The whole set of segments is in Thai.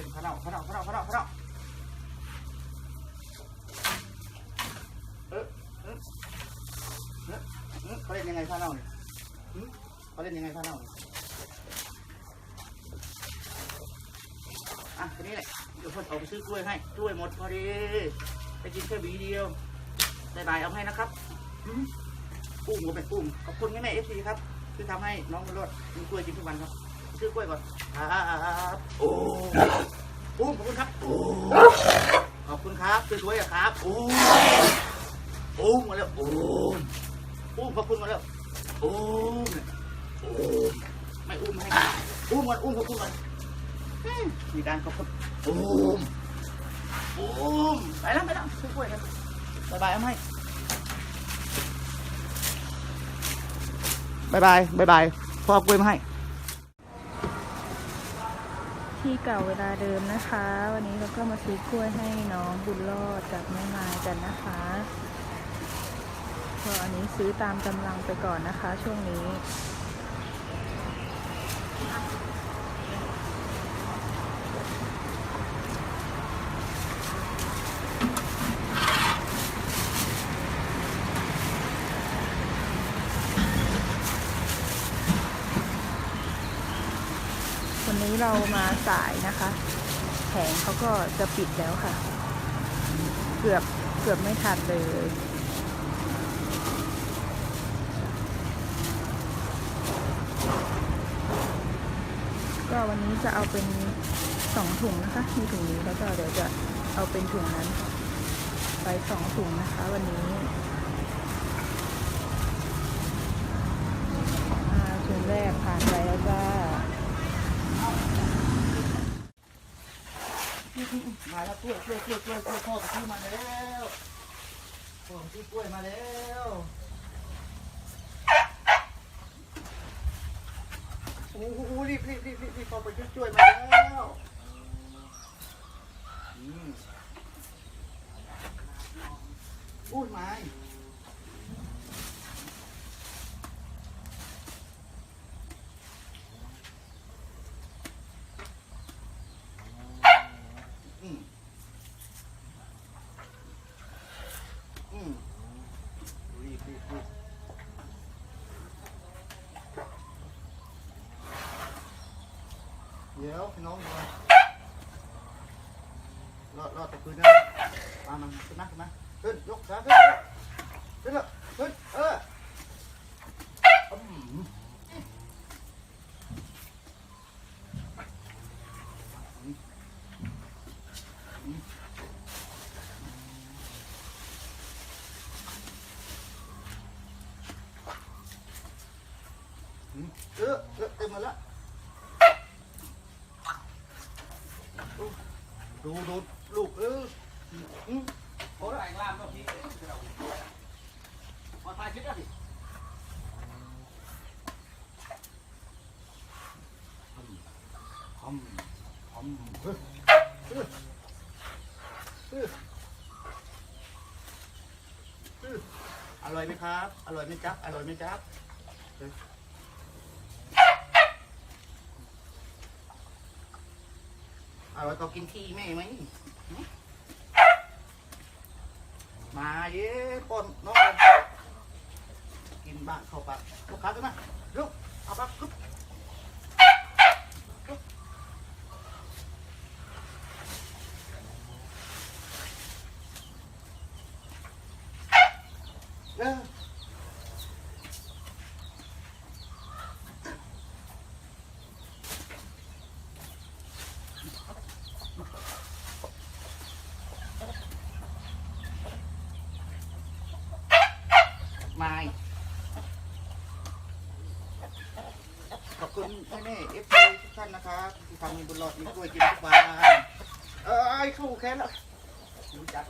าพะเนาพะเนาพะเนาพะเนาเออเออเออเออเขาเล่นยังไงพะเนาเนี่ยเขาเล่นยังไงพะเนาเนี่ยอะทีนี้แหละเดี๋ยวพ่อเอาไปซื้อกล้วยให้กล้วยหมดพอดีไปกินแค่หวีเดียวบายบายเอาให้นะครับปุ้มก็เป็นปุ้มขอบคุณแม่แม่เอฟซีครับที่ทำให้น้องบุญรอดมีกล้วยกินทุกวันครับ ซื้อกล้วยก่อนครับโอ้ปุ้มขอบคุณครับโอ้ขอบคุณครับซื้อกล้วยอะครับโอ้ปุ้มมาแล้วโอ้ปุ้มขอบคุณมาแล้วโอ้เนี่ยโอ้ไม่อุ้มให้อุ้มก่อนอุ้มขอบคุณก่อนมีการขอบคุณปุ้มปุ้มไปแล้วไปแล้วซื้อกล้วยครับบายบายเอาให้บายบายบายบายพ่อกล้วยมาให้ ที่เก่าเวลาเดิมนะคะ วันนี้เราก็มาซื้อกล้วยให้น้องบุญรอดกับแม่มายกันนะคะก็อันนี้ซื้อตามกำลังไปก่อนนะคะ ช่วงนี้ เรามาสายนะคะแผงเขาก็จะปิดแล้วค่ะ เกือบเกือบไม่ทันเลยก็วันนี้จะเอาเป็นสองถุงนะคะ มีถุงนี้แล้วก็เดี๋ยวจะเอาเป็นถุงนั้น ไปสองถุงนะคะ วันนี้ถุงแรกผ่านไปแล้วจ้า มาแล้วกล้วยกล้วยกล้วยกล้วยกล้วยพ่อกับพี่มาแล้วพ่อกับพี่กล้วยมาแล้วโอ้โหรีบรีบรีบรีบรีบพ่อไปช่วยช่วยมาแล้วอืมพูดไหมอืมรีบรีบรีบ เดี๋ยวพี่น้องดูรอดรอดตะคืนนะมามาขึ้นมาขึ้นมาขึ้นยกขาขึ้นขึ้นล้วขึ้นเอออืมอืมเออเออเต็มมดแล้ว ดูดูลูกเอออืมโอ้ยแรงล่ามก็พี่มาถ่ายคลิปแล้วสิทำทำเฮ้ยเฮ้ยเฮ้ยเฮ้ยอร่อยไหมครับ อร่อยไหมจ๊ะอร่อยไหมจ๊ะ เฮ้ยอร่อยก็กินขี้แม่ไหมมาเย้ปนน้องกินบ้านเข้าปากลูกค้าขึ้นมลูกเอาปาก ขอบคุณแม่แม่เอฟซีทุกท่านนะครับที่ทำให้บุญรอดมีกล้วยกินทุกวันเอ้ยเข้าแค่แล้วรู้จัก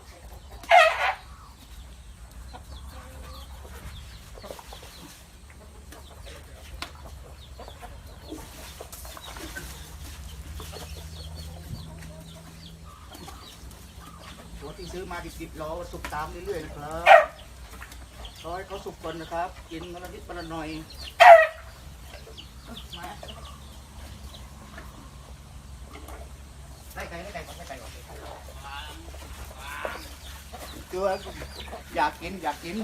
ตัวที่ซื้อมาดิบๆรอสุกตามเรื่อยๆนะครับรอให้เขาสุกก่อนนะครับ กินวันละนิดวันละหน่อย ได้ใจไม่ใจก่อนไม่ใจก่อนคือว่าอยากกินอยากกิน